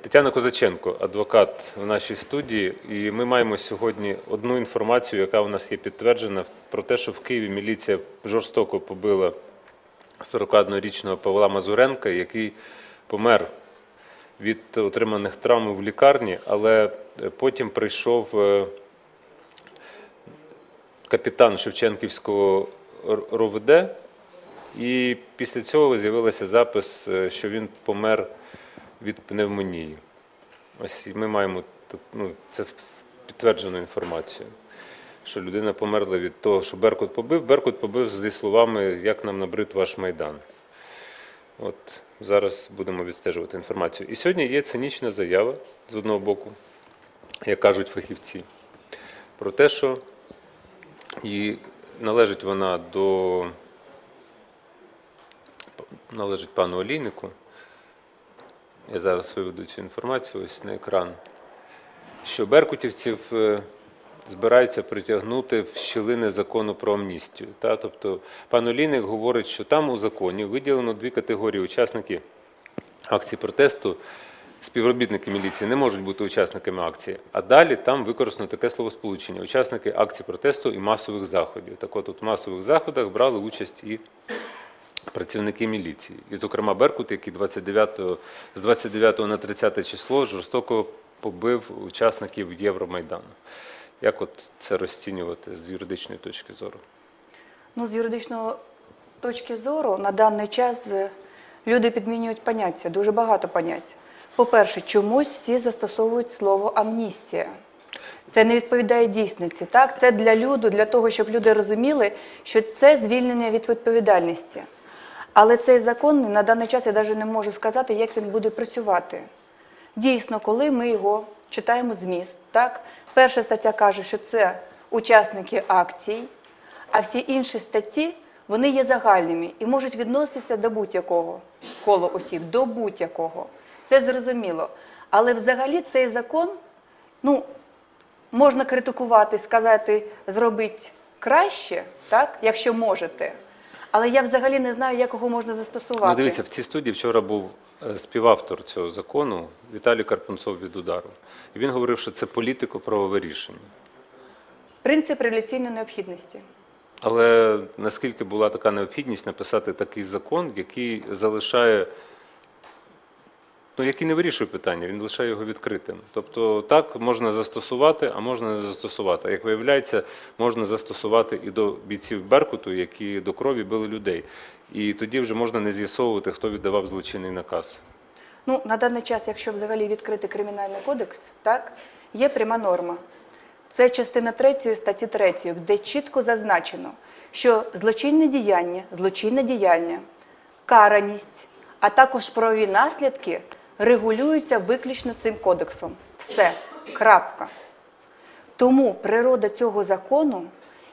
Тетяна Козаченко, адвокат в нашій студії, і ми маємо сьогодні одну інформацію, яка у нас є підтверджена про те, що в Києві міліція жорстоко побила 41-річного Павла Мазуренка, який помер від отриманих травм в лікарні, але потім прийшов е, капітан Шевченківського РОВД, і після цього з'явився запис, е, що він помер від пневмонії. Ось ми маємо ну, це підтверджену інформацію, що людина померла від того, що Беркут побив. Беркут побив зі словами, як нам набрид ваш майдан. От зараз будемо відстежувати інформацію. І сьогодні є цинічна заява з одного боку, як кажуть фахівці, про те, що і належить вона до належить пану Олійнику. Я зараз виведу цю інформацію ось на екран. Що беркутівців е, збираються притягнути в щілини закону про амністію. Та? Тобто пан Олійник говорить, що там у законі виділено дві категорії учасників акції протесту. Співробітники міліції не можуть бути учасниками акції, а далі там використано таке словосполучення: учасники акції протесту і масових заходів. Так от, в масових заходах брали участь і працівники міліції. І, зокрема, Беркут, який 29, з 29 на 30 число жорстоко побив учасників Євромайдану. Як от це розцінювати з юридичної точки зору? Ну, з юридичної точки зору, на даний час е, люди підмінюють поняття, дуже багато понять. По-перше, чомусь всі застосовують слово амністія. Це не відповідає дійсності. Так? Це для люду, для того, щоб люди розуміли, що це звільнення від відповідальності. Але цей закон на даний час я навіть не можу сказати, як він буде працювати. Дійсно, коли ми його читаємо зміст, так, перша стаття каже, що це учасники акцій, а всі інші статті вони є загальними і можуть відноситися до будь-якого коло осіб, до будь-якого. Це зрозуміло. Але взагалі цей закон, ну, можна критикувати, сказати, зробіть краще, так, якщо можете. Але я взагалі не знаю, як його можна застосувати. Ну, дивіться, в цій студії вчора був е, співавтор цього закону Віталій Карпунцов від удару. І він говорив, що це політико-правове рішення. Принцип реляційної необхідності. Але наскільки була така необхідність написати такий закон, який залишає, ну який не вирішує питання, він лишає його відкритим. Тобто так можна застосувати, а можна не застосувати. Як виявляється, можна застосувати і до бійців Беркуту, які до крові били людей. І тоді вже можна не з'ясовувати, хто віддавав злочинний наказ. Ну, на даний час, якщо взагалі відкрити кримінальний кодекс, так, є пряма норма. Це частина 3 статті 3, де чітко зазначено, що злочинне діяння, злочинне діяння, караність, а також правові наслідки регулюються виключно цим кодексом. Все. Крапка. Тому природа цього закону,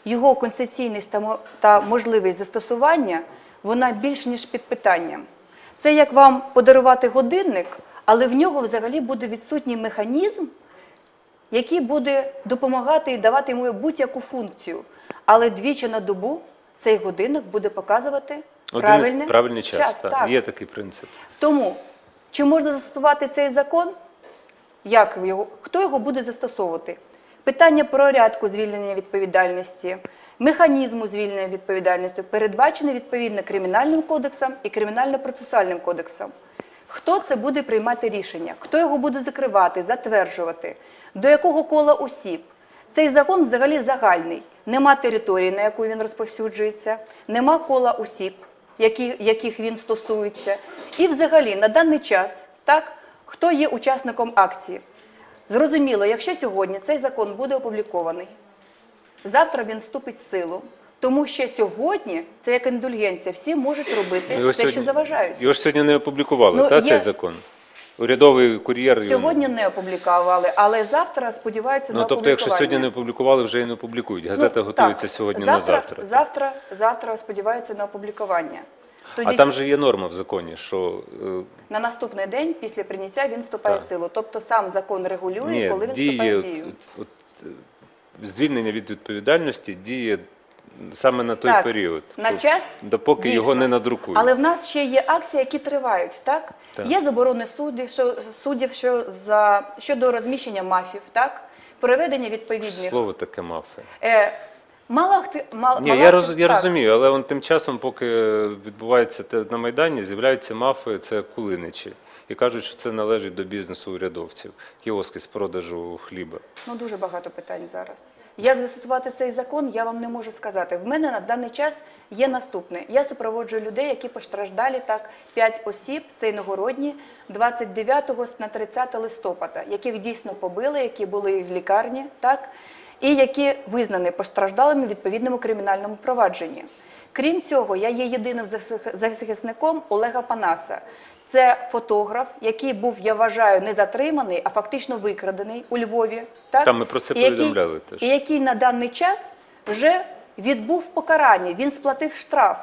його концесійність та можливість застосування, вона більш ніж під питанням. Це як вам подарувати годинник, але в нього взагалі буде відсутній механізм, який буде допомагати і давати йому будь-яку функцію. Але двічі на добу цей годинник буде показувати правильний, правильний час. так. Є такий принцип. тому, чи можна застосувати цей закон? Як його, хто його буде застосовувати? Питання порядку звільнення відповідальності, механізму звільнення відповідальності передбачене відповідно Кримінальним кодексом і Кримінально-процесуальним кодексом. Хто це буде приймати рішення? Хто його буде закривати, затверджувати? До якого кола осіб? Цей закон взагалі загальний. Нема території, на яку він розповсюджується, нема кола осіб, які, яких він стосується. І взагалі на даний час, так, хто є учасником акції? Зрозуміло, якщо сьогодні цей закон буде опублікований, завтра він вступить в силу, тому що сьогодні це як індульгенція, всі можуть робити Його все, що заважають. Його ж сьогодні не опублікували, Ну, та, я... цей закон? Урядовий кур'єр. Сьогодні не опублікували, але завтра сподіваються Ну, на тобто, якщо сьогодні не опублікували, вже і не опублікують. Газета Ну, готується так. сьогодні завтра, на завтра. Завтра, завтра сподіваються на опублікування. Тоді А там же є норма в законі, що е, на наступний день після прийняття він вступає в силу. Тобто сам закон регулює, ні, коли він діє вступає в дію. от, от, е, звільнення від відповідальності діє саме на той Так, період. на час, Допоки дійсно. його не надрукують. Але в нас ще є акції, які тривають, так? Так. Є заборони суддів, що, суддів що за, щодо розміщення мафів, так? Переведення відповідних. Слово таке мафи. Е, мало, хти- мал, Ні, мало я, роз, я так. розумію, але он тим часом, поки відбувається те на Майдані, з'являються мафи, це кулиничі. І кажуть, що це належить до бізнесу урядовців, кіоски з продажу хліба. Ну, дуже багато питань зараз. Як застосувати цей закон, я вам не можу сказати. В мене на даний час є наступне. Я супроводжую людей, які постраждалі так, 5 осіб, це іногородні, 29 на 30 листопада, яких дійсно побили, які були в лікарні, так, і які визнані постраждалими в відповідному кримінальному провадженні. Крім цього, я є єдиним захисником Олега Панаса. Це фотограф, який був, я вважаю, не затриманий, а фактично викрадений у Львові. Так? Та ми про це І який- повідомляли теж. І який на даний час вже відбув покарання, він сплатив штраф.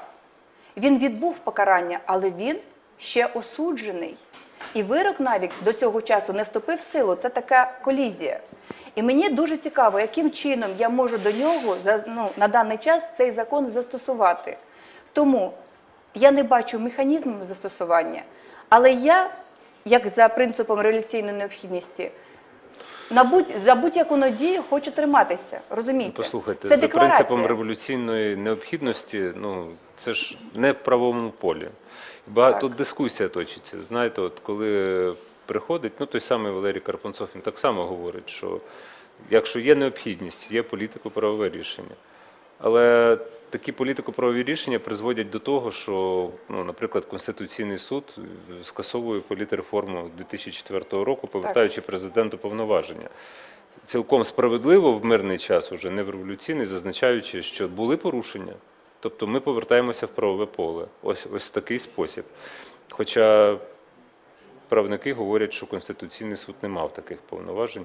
Він відбув покарання, але він ще осуджений. І вирок навіть до цього часу не вступив в силу. Це така колізія. І мені дуже цікаво, яким чином я можу до нього ну, на даний час цей закон застосувати. Тому я не бачу механізму застосування, але я, як за принципом реляційної необхідності, на будь, за будь-яку надію хочу триматися. Розумієте? Ну, Послухайте, це за декларація. принципом революційної необхідності, ну це ж не в правовому полі. Багато Так. тут дискусія точиться. Знаєте, от коли приходить, ну той самий Валерій Карпунцов, він так само говорить, що якщо є необхідність, є політико-правове рішення. Але такі політико-правові рішення призводять до того, що, ну, наприклад, Конституційний суд скасовує політреформу 2004 року, повертаючи президенту повноваження. Цілком справедливо в мирний час, уже не в революційний, зазначаючи, що були порушення. Тобто ми повертаємося в правове поле. Ось ось в такий спосіб. Хоча правники говорять, що Конституційний суд не мав таких повноважень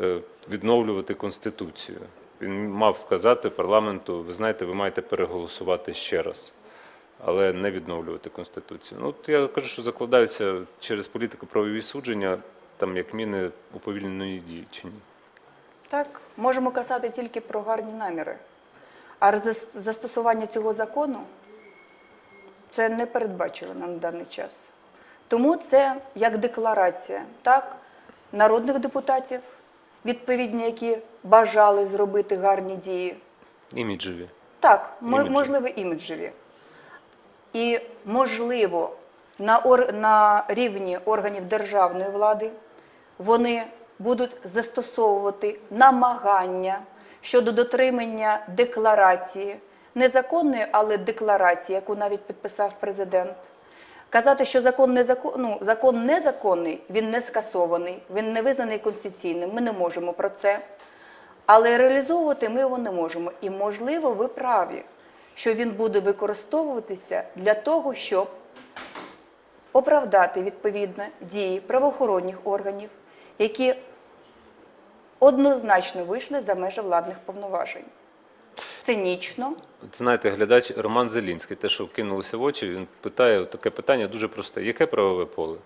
е, відновлювати Конституцію. Він мав вказати парламенту, ви знаєте, ви маєте переголосувати ще раз, але не відновлювати Конституцію. Ну, от я кажу, що закладаються через політико-правові судження, там як міни уповільненої дії чи ні. Так, можемо казати тільки про гарні наміри. А застосування цього закону це не передбачено на даний час. Тому це як декларація, так, народних депутатів, відповідні, які бажали зробити гарні дії. Іміджеві. Так, Іміджеві. можливо, іміджеві. І, можливо, на, ор... на рівні органів державної влади вони будуть застосовувати намагання щодо дотримання декларації, незаконної, але декларації, яку навіть підписав президент. Казати, що закон, незакон... ну, закон незаконний, він не скасований, він не визнаний конституційним. Ми не можемо про це. Але реалізовувати ми його не можемо. І, можливо, ви праві, що він буде використовуватися для того, щоб оправдати відповідно дії правоохоронних органів, які однозначно вийшли за межі владних повноважень. Цинічно, знаєте, глядач Роман Зелінський, те, що вкинулося в очі, він питає таке питання дуже просте: яке правове поле?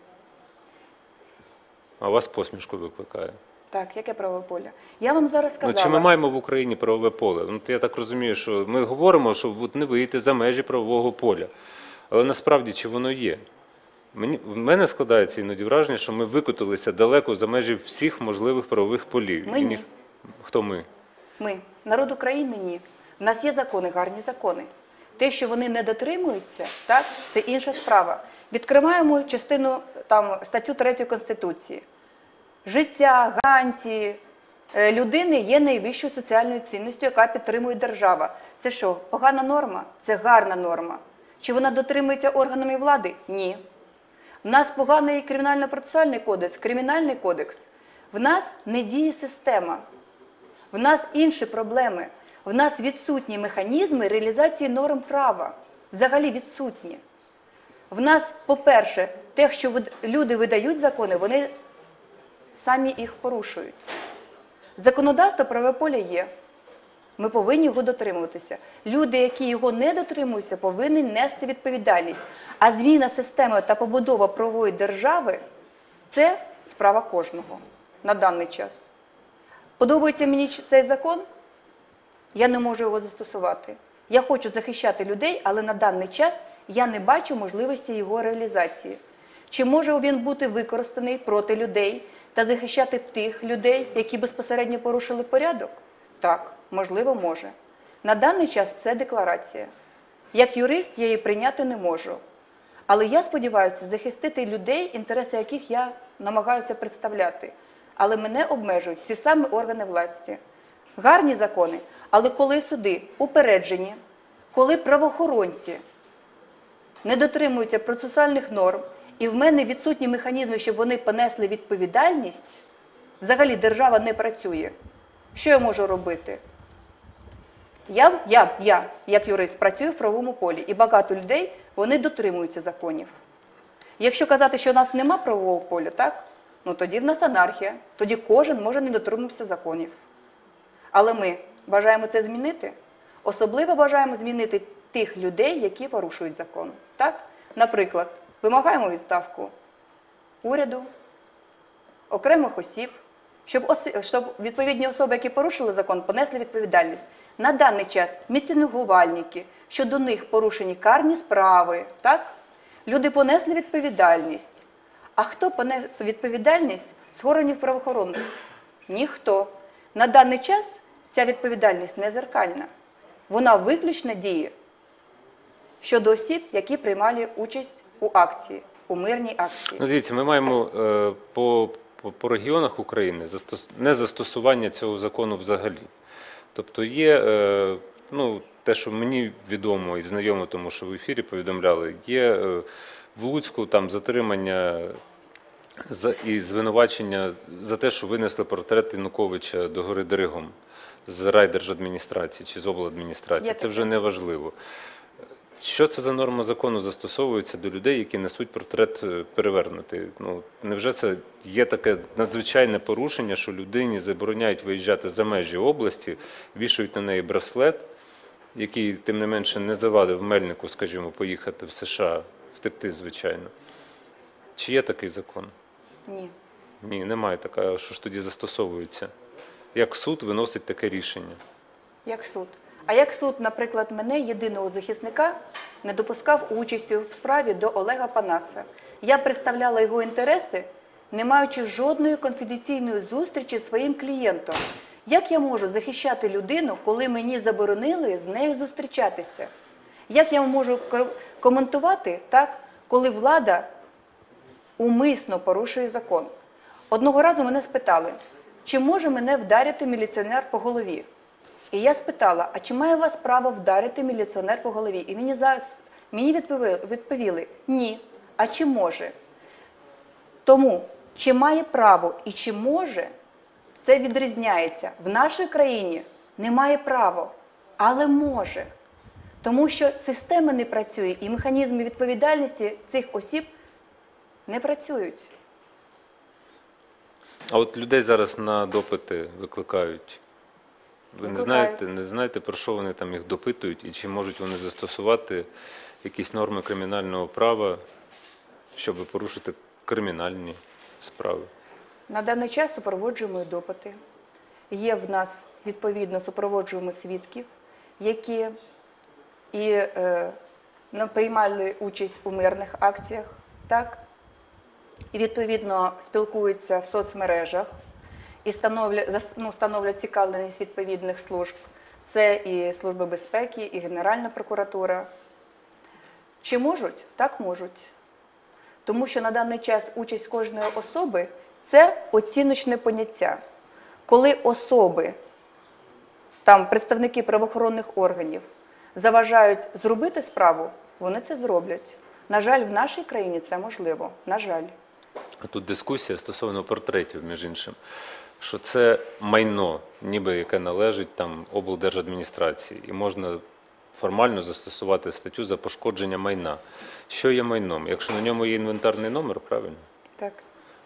А вас посмішку викликає. так, яке правове поле? Я вам зараз Ну, чи ми маємо в Україні правове поле? Ну, я так розумію, що ми говоримо, що от не вийти за межі правового поля. Але насправді чи воно є? Мені, в мене складається іноді враження, що ми викотилися далеко за межі всіх можливих правових полів. Ми ні. Хто ми? Ми, народ України, ні. У нас є закони, гарні закони. Те, що вони не дотримуються, так, це інша справа. Відкриваємо частину там, статтю 3 Конституції. Життя, гарантії е, людини є найвищою соціальною цінністю, яка підтримує держава. Це що, погана норма? Це гарна норма. Чи вона дотримується органами влади? Ні. В нас поганий кримінально-процесуальний кодекс, кримінальний кодекс. В нас не діє система. В нас інші проблеми. В нас відсутні механізми реалізації норм права. Взагалі відсутні. В нас, по-перше, те, що люди видають закони, вони самі їх порушують. Законодавство правове поле є. Ми повинні його дотримуватися. Люди, які його не дотримуються, повинні нести відповідальність. А зміна системи та побудова правової держави це справа кожного на даний час. Подобається мені цей закон, я не можу його застосувати. Я хочу захищати людей, але на даний час я не бачу можливості його реалізації. Чи може він бути використаний проти людей та захищати тих людей, які безпосередньо порушили порядок? Так, можливо, може. На даний час це декларація. Як юрист я її прийняти не можу. Але я сподіваюся захистити людей, інтереси яких я намагаюся представляти. Але мене обмежують ці самі органи власті. Гарні закони, але коли суди упереджені, коли правоохоронці не дотримуються процесуальних норм, і в мене відсутні механізми, щоб вони понесли відповідальність, взагалі держава не працює. Що я можу робити? Я, я, я, як юрист, працюю в правовому полі, і багато людей вони дотримуються законів. Якщо казати, що у нас нема правового поля, так? Ну тоді в нас анархія, тоді кожен може не дотримуватися законів. Але ми бажаємо це змінити. Особливо бажаємо змінити тих людей, які порушують закон. Так? Наприклад, вимагаємо відставку уряду, окремих осіб, щоб, оси- щоб відповідні особи, які порушили закон, понесли відповідальність. На даний час мітингувальники, що до них порушені карні справи, так? люди понесли відповідальність. А хто понес відповідальність з органів правоохоронних? Ніхто. На даний час ця відповідальність не зеркальна. Вона виключно діє щодо осіб, які приймали участь у акції, у мирній акції. Ну, дивіться, ми маємо е, по, по, по регіонах України застос... незастосування цього закону взагалі. Тобто є, е, ну, те, що мені відомо і знайомо, тому що в ефірі повідомляли, є е, в Луцьку там затримання за, і звинувачення за те, що винесли портрет Януковича до гори Деригом з райдержадміністрації чи з обладміністрації. Є Це таке. вже не важливо. Що це за норма закону застосовується до людей, які несуть портрет е, перевернутий? Ну невже це є таке надзвичайне порушення, що людині забороняють виїжджати за межі області, вішають на неї браслет, який тим не менше не завадив мельнику, скажімо, поїхати в США, втекти, звичайно. Чи є такий закон? Ні. Ні, немає такого. Що ж тоді застосовується? Як суд виносить таке рішення? Як суд. А як суд, наприклад, мене, єдиного захисника, не допускав участі в справі до Олега Панаса. Я представляла його інтереси, не маючи жодної конфіденційної зустрічі з своїм клієнтом. Як я можу захищати людину, коли мені заборонили з нею зустрічатися? Як я можу коментувати так, коли влада умисно порушує закон? Одного разу мене спитали, чи може мене вдарити міліціонер по голові? І я спитала, а чи має у вас право вдарити міліціонер по голові? І мені зараз мені відповіли, відповіли ні. А чи може? Тому чи має право і чи може, це відрізняється. В нашій країні немає права, але може. Тому що система не працює і механізми відповідальності цих осіб не працюють. А от людей зараз на допити викликають. Ви не знаєте, не знаєте, про що вони там їх допитують, і чи можуть вони застосувати якісь норми кримінального права, щоб порушити кримінальні справи? На даний час супроводжуємо допити. Є в нас відповідно супроводжуємо свідків, які і е, приймали участь у мирних акціях, так? І відповідно спілкуються в соцмережах і становлять, ну, становлять цікавленість відповідних служб. Це і Служба безпеки, і Генеральна прокуратура. Чи можуть? Так можуть. Тому що на даний час участь кожної особи це оціночне поняття. Коли особи, там представники правоохоронних органів, заважають зробити справу, вони це зроблять. На жаль, в нашій країні це можливо. На жаль. Тут дискусія стосовно портретів, між іншим, що це майно, ніби яке належить там облдержадміністрації, і можна формально застосувати статтю за пошкодження майна. Що є майном? Якщо на ньому є інвентарний номер, правильно? Так.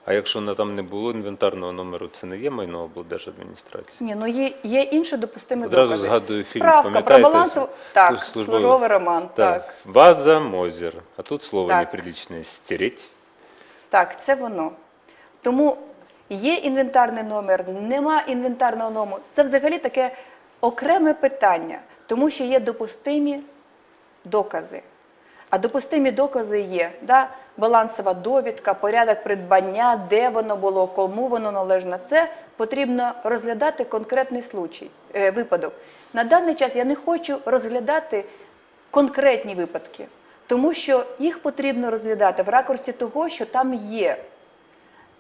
А якщо на там не було інвентарного номеру, це не є майно облдержадміністрації? Ні, ну є, є інші допустимі Одразу докази. згадую фільм, Справка про балансу. Так, Службовий- роман. Так. Ваза Мозер. А тут слово Так. неприличне стереть. Так, це воно. Тому є інвентарний номер, нема інвентарного номеру. Це взагалі таке окреме питання. Тому що є допустимі докази. А допустимі докази є да? балансова довідка, порядок придбання, де воно було, кому воно належно. Це потрібно розглядати конкретний случай, е, випадок. На даний час я не хочу розглядати конкретні випадки, тому що їх потрібно розглядати в ракурсі того, що там є.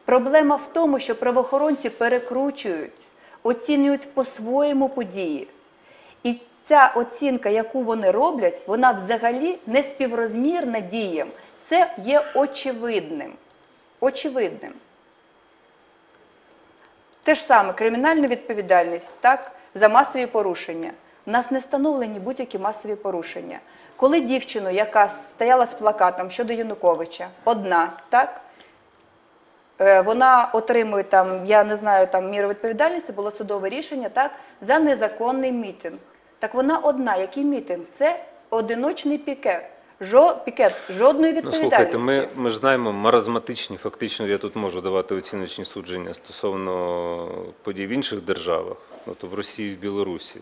Проблема в тому, що правоохоронці перекручують, оцінюють по-своєму події. І ця оцінка, яку вони роблять, вона взагалі не співрозмірна діям. Це є очевидним. Очевидним. Те ж саме кримінальна відповідальність так, за масові порушення. У нас не встановлені будь-які масові порушення. Коли дівчину, яка стояла з плакатом щодо Януковича, одна, так, Е, вона отримує там, я не знаю, там міру відповідальності, було судове рішення так, за незаконний мітинг. Так вона одна. Який мітинг? Це одиночний пікет. Жо, пікет жодної Ну, відповідальності. слухайте, ми, ми ж знаємо маразматичні, фактично, я тут можу давати оціночні судження стосовно подій в інших державах, ну, то в Росії, в Білорусі.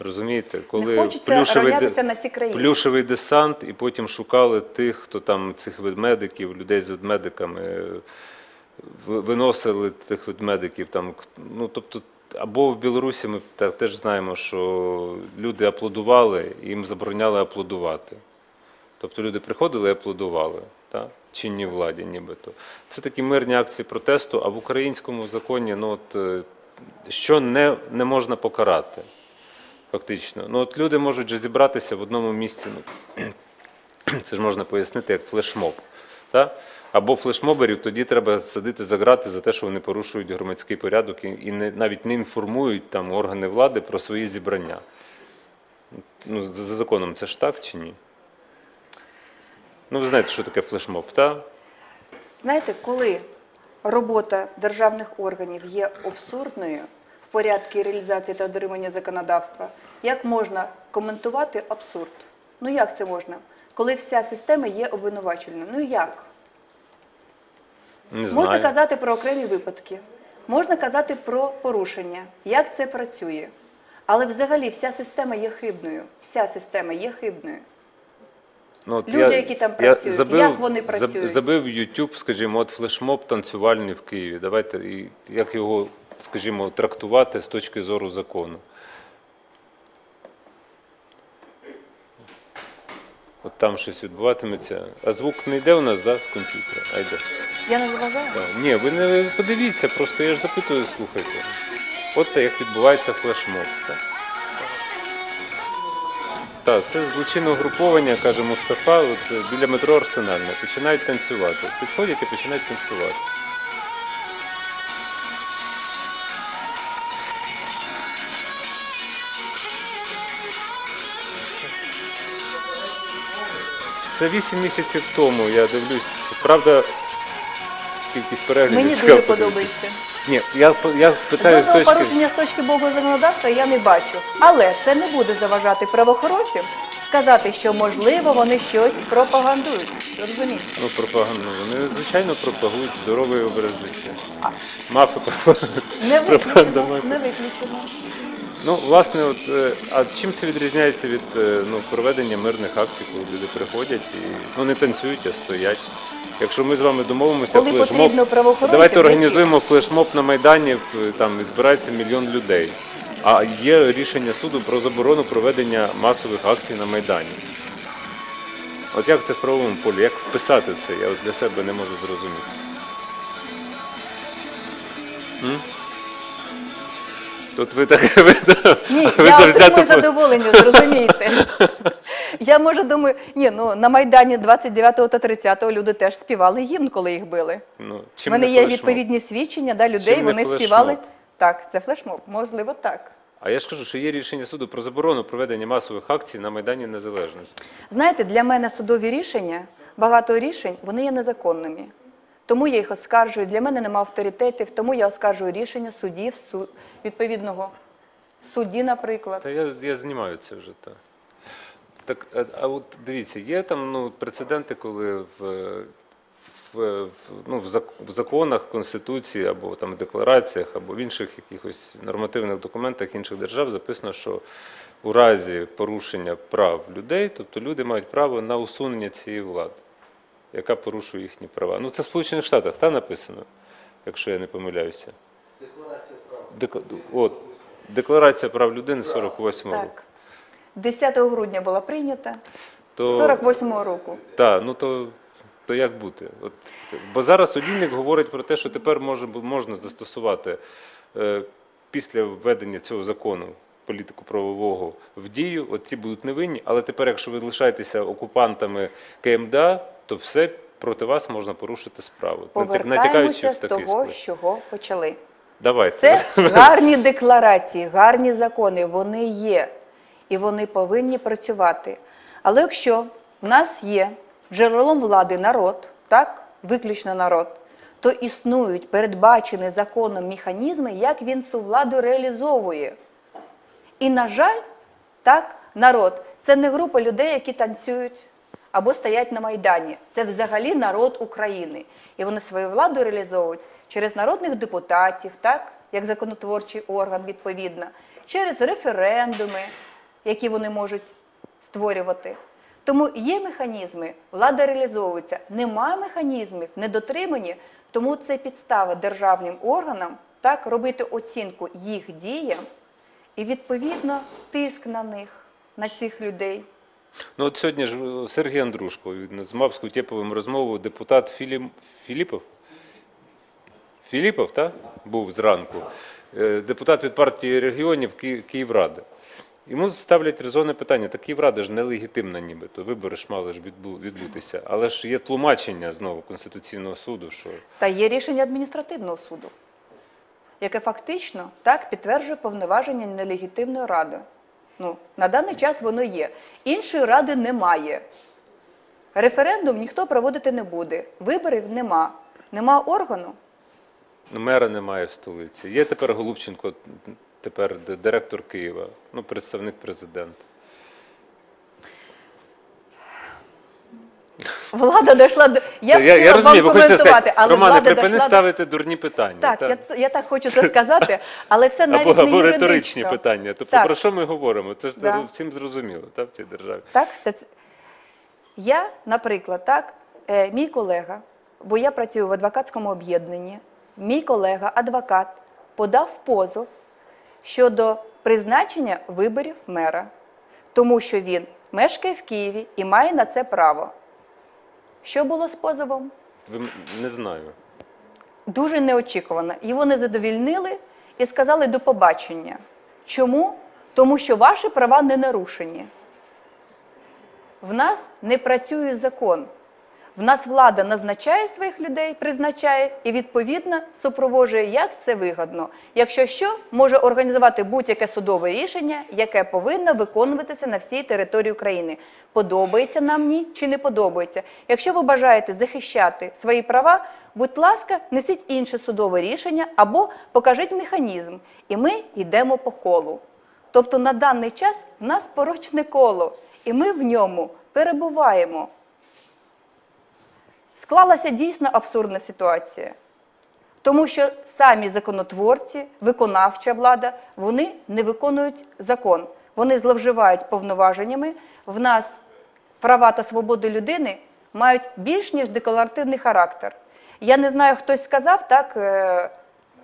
Розумієте, коли хочеться плюшевий, де- на ці країни. плюшевий десант, і потім шукали тих, хто там цих ведмедиків, людей з ведмедиками, е, виносили тих ведмедиків. Там, ну, тобто, або в Білорусі ми так, теж знаємо, що люди аплодували, і їм забороняли аплодувати. Тобто люди приходили і аплодували, так? чинній владі нібито. Це такі мирні акції протесту, а в українському законі ну, от, е, що не, не можна покарати, фактично. Ну, от люди можуть же зібратися в одному місці, ну, це ж можна пояснити як флешмоб. Так? Або флешмоберів тоді треба садити за грати за те, що вони порушують громадський порядок і, і не, навіть не інформують там органи влади про свої зібрання. Ну, за, за законом це ж так чи ні? Ну, ви знаєте, що таке флешмоб, так? Знаєте, коли робота державних органів є абсурдною в порядку реалізації та дотримання законодавства, як можна коментувати абсурд? Ну як це можна? Коли вся система є обвинувачувальною. Ну як? Не Можна казати про окремі випадки, можна казати про порушення, як це працює. Але взагалі вся система є хибною. Вся система є хибною. Ну, от Люди, які там працюють, як вони працюють? Забив YouTube, скажімо, от флешмоб танцювальний в Києві. Давайте, і як його, скажімо, трактувати з точки зору закону. От там щось відбуватиметься. А звук не йде у нас, да, з комп'ютера? А йде. Я не заважаю? Так. Ні, ви не подивіться, просто я ж запитую, слухайте. От те, як відбувається флешмоб. Так, так це злочинне угруповання, каже Мустафа, от, біля метро Арсенальне. Починають танцювати. Підходять і починають танцювати. Це 8 місяців тому, я дивлюсь. Правда, кількість переглядів. Мені цікаво дуже подивитися. подобається. Ні, я, я питаю з Жодного точки. порушення з точки боку законодавства я не бачу. Але це не буде заважати правоохоронцям сказати, що можливо вони щось пропагандують. Розумієте? Ну, пропаганду. Вони, звичайно, пропагують здоровий образ життя. А. Мафи пропагують. Не Пропаганда виключено. мафи. Не виключено. Ну, власне, от, е, а чим це відрізняється від е, ну, проведення мирних акцій, коли люди приходять і ну, не танцюють, а стоять. Якщо ми з вами домовимося, Коли флешмоб, потрібно правоохоронцям, давайте для організуємо флешмоб на Майдані, е, там і збирається мільйон людей. А є рішення суду про заборону проведення масових акцій на Майдані. От як це в правовому полі? Як вписати це? Я от для себе не можу зрозуміти. М? Тут ви так ви, Ні, ви я отримую задоволення, зрозумійте. Я може думаю, ні, ну на Майдані 29 та 30 люди теж співали гімн, коли їх били. Ну, У мене є відповідні свідчення, да, людей, Чим вони співали. Так, це флешмоб, можливо, так. А я ж кажу, що є рішення суду про заборону проведення масових акцій на Майдані Незалежності. Знаєте, для мене судові рішення, багато рішень, вони є незаконними. Тому я їх оскаржую. Для мене немає авторитетів, тому я оскаржую рішення судів, су- відповідного судді, наприклад. Та я, знімаю це вже так. Так, а, а от дивіться, є там ну, прецеденти, коли в, ну, законах, Конституції або там в деклараціях, або в інших якихось нормативних документах інших держав записано, що у разі порушення прав людей, тобто люди мають право на усунення цієї влади, яка порушує їхні права. Ну це в Сполучених Штатах та написано, якщо я не помиляюся. Декларація прав. Дек- От, Декларація прав людини 48-го року. Так. 10 грудня була прийнята, То, 48 року. Так, ну то, то як бути? От, бо зараз Олійник говорить про те, що тепер може, можна застосувати е, після введення цього закону політику правового в дію, от ці будуть невинні, але тепер, якщо ви лишаєтеся окупантами КМДА, то все проти вас можна порушити справу. Повертаємося з того, спосіб. з чого почали. Давайте. Це гарні декларації, гарні закони, вони є і вони повинні працювати. Але якщо в нас є джерелом влади народ, так, виключно народ, то існують передбачені законом механізми, як він цю владу реалізовує. І, на жаль, так, народ це не група людей, які танцюють або стоять на Майдані. Це взагалі народ України. І вони свою владу реалізовують через народних депутатів, так, як законотворчий орган відповідно, через референдуми, які вони можуть створювати. Тому є механізми, влада реалізовується. Нема механізмів, недотримані, тому це підстава державним органам так робити оцінку їх діям і відповідно тиск на них, на цих людей. Ну от сьогодні ж е, Сергій Андрушко з Кутєповим розмову депутат Філім... Філіпов. Філіпов, так? Був зранку. Е, Депутат від партії регіонів Ки- Київради. Йому ставлять резонне питання. Та Київрада ж нелегітимна нібито. Вибори ж мали ж відбу- відбутися. Але ж є тлумачення знову Конституційного суду, що Та є рішення адміністративного суду, яке фактично так підтверджує повноваження нелегітимної ради. Ну, на даний час воно є. Іншої ради немає. Референдум ніхто проводити не буде. Виборів нема. Нема органу. ну, мера немає в столиці. Є тепер Голубченко, тепер директор Києва, ну, представник президента. Влада дійшла до. Я, я, хотіла я розумію, вам ви хочете коментувати, сказати, але Романе, влада припини дійшла до... ставити дурні питання. Так, та. я, це- я так хочу це сказати, але це навіть або, не або юридично. риторичні питання. Тобто Так. про що ми говоримо? Це ж Да. всім зрозуміло та, в цій державі. Так, все це. Я, наприклад, так, е, мій колега, бо я працюю в адвокатському об'єднанні, мій колега, адвокат, подав позов щодо призначення виборів мера, тому що він мешкає в Києві і має на це право. Що було з позовом? Ви не знаю. дуже неочікувано. Його не задовільнили і сказали до побачення. Чому? Тому що ваші права не нарушені. В нас не працює закон. В нас влада назначає своїх людей, призначає і відповідно супроводжує, як це вигодно. Якщо що, може організувати будь-яке судове рішення, яке повинно виконуватися на всій території України. Подобається нам ні чи не подобається. Якщо ви бажаєте захищати свої права, будь ласка, несіть інше судове рішення або покажіть механізм, і ми йдемо по колу. Тобто на даний час в нас порочне коло, і ми в ньому перебуваємо. Склалася дійсно абсурдна ситуація. Тому що самі законотворці, виконавча влада, вони не виконують закон. Вони зловживають повноваженнями. В нас права та свободи людини мають більш ніж декларативний характер. Я не знаю, хтось сказав так. е,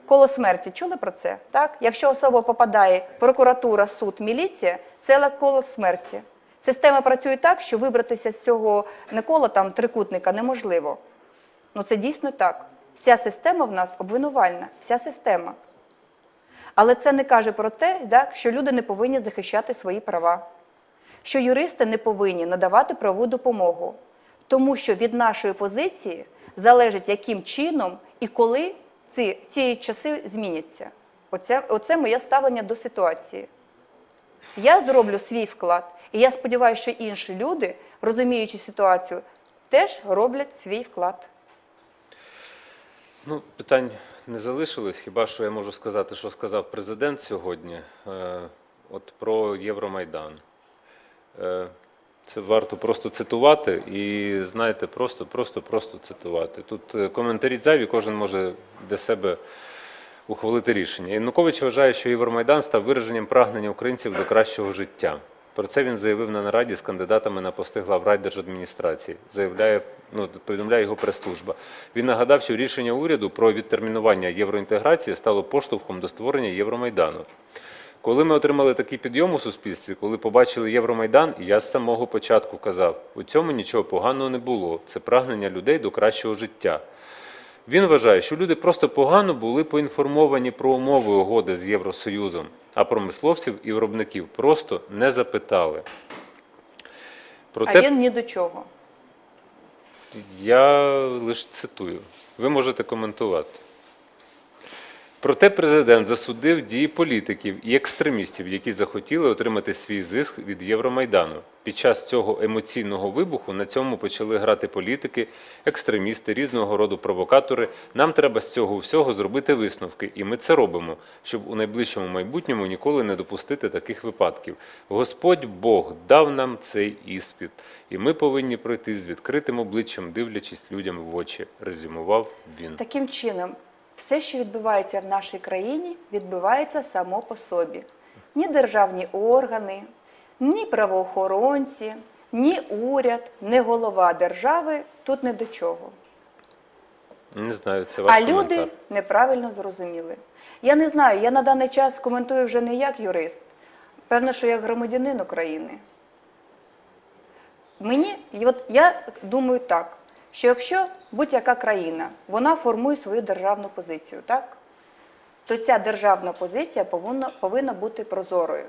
Коло смерті чули про це? Так? Якщо особа попадає прокуратура, суд, міліція, це коло смерті. Система працює так, що вибратися з цього некола там трикутника неможливо. Ну це дійсно так. Вся система в нас обвинувальна, вся система. Але це не каже про те, так, що люди не повинні захищати свої права, що юристи не повинні надавати правову допомогу, тому що від нашої позиції залежить, яким чином і коли ці, ці часи зміняться. Оце, оце моє ставлення до ситуації. Я зроблю свій вклад, і я сподіваюся, що інші люди, розуміючи ситуацію, теж роблять свій вклад. Ну, питань не залишилось. Хіба що я можу сказати, що сказав президент сьогодні е, от про Євромайдан. Е, це варто просто цитувати і, знаєте, просто, просто, просто цитувати. Тут е, коментарі зайві, кожен може для себе ухвалити рішення. Янукович вважає, що Євромайдан став вираженням прагнення українців до кращого життя. Про це він заявив на нараді з кандидатами на пости глав райдержадміністрації. Заявляє, ну, повідомляє його прес-служба. Він нагадав, що рішення уряду про відтермінування євроінтеграції стало поштовхом до створення Євромайдану. Коли ми отримали такий підйом у суспільстві, коли побачили Євромайдан, я з самого початку казав: у цьому нічого поганого не було. Це прагнення людей до кращого життя. Він вважає, що люди просто погано були поінформовані про умови угоди з Євросоюзом, а промисловців і виробників просто не запитали. Проте А він ні до чого. я лише цитую. Ви можете коментувати. Проте президент засудив дії політиків і екстремістів, які захотіли отримати свій зиск від Євромайдану. Під час цього емоційного вибуху на цьому почали грати політики, екстремісти, різного роду провокатори. Нам треба з цього всього зробити висновки, і ми це робимо, щоб у найближчому майбутньому ніколи не допустити таких випадків. Господь Бог дав нам цей іспит, і ми повинні пройти з відкритим обличчям, дивлячись людям в очі, резюмував він. Таким чином, все, що відбувається в нашій країні, відбувається само по собі. Ні державні органи, ні правоохоронці, ні уряд, ні голова держави тут не до чого. Не знаю, це ваш А коментар. люди неправильно зрозуміли. Я не знаю, я на даний час коментую вже не як юрист, певно, що як громадянин України. Мені, і от я думаю так, що якщо будь-яка країна вона формує свою державну позицію, так? то ця державна позиція повинна, повинна бути прозорою.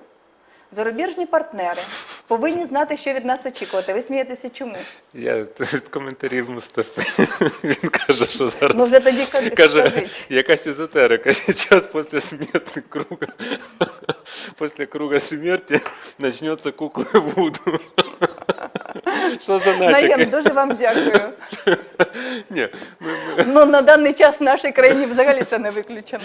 Зарубіжні партнери повинні знати, що від нас очікувати. Ви смієтеся чому? Я від коментарів Мустафи. Він каже, що зараз Ну вже тоді ка- каже, якась езотерика. Сейчас после смерти круга, после круга смерти начнется кукла Вуду. Що за Наєм, дуже вам дякую. Ні, Ну на даний час в нашій країні взагалі це не виключено.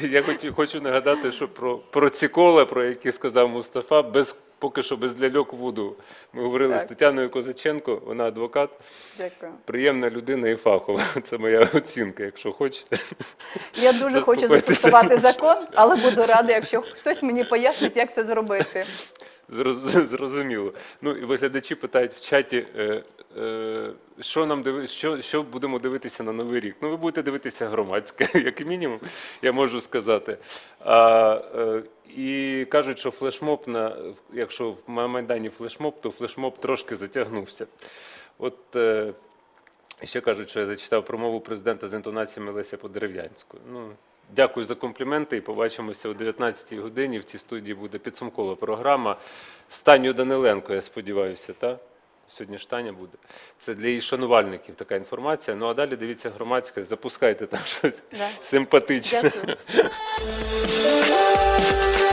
Я хочу, хочу нагадати, що про, про ці кола, про які сказав Мустафа, без, поки що без ляльок Вуду. Ми говорили з Тетяною Козаченко, вона адвокат. Дякую. Приємна людина і фахова. Це моя оцінка, якщо хочете. Я дуже хочу застосувати закон, але буду рада, якщо хтось мені пояснить, як це зробити. Зрозуміло. Ну і глядачі питають в чаті, е, що нам диви, що, що будемо дивитися на новий рік. Ну, ви будете дивитися громадське, як мінімум, я можу сказати. А, е, і кажуть, що флешмоб на якщо в Майдані флешмоб, то флешмоб трошки затягнувся. От е, ще кажуть, що я зачитав промову президента з інтонаціями Леся Подерев'янську. Ну, дякую за компліменти і побачимося о 19-й годині. В цій студії буде підсумкова програма. З Даниленко, я сподіваюся, та? Сьогодні ж Таня буде. Це для її шанувальників така інформація. Ну а далі дивіться громадське, запускайте там щось Да. симпатичне. Дякую.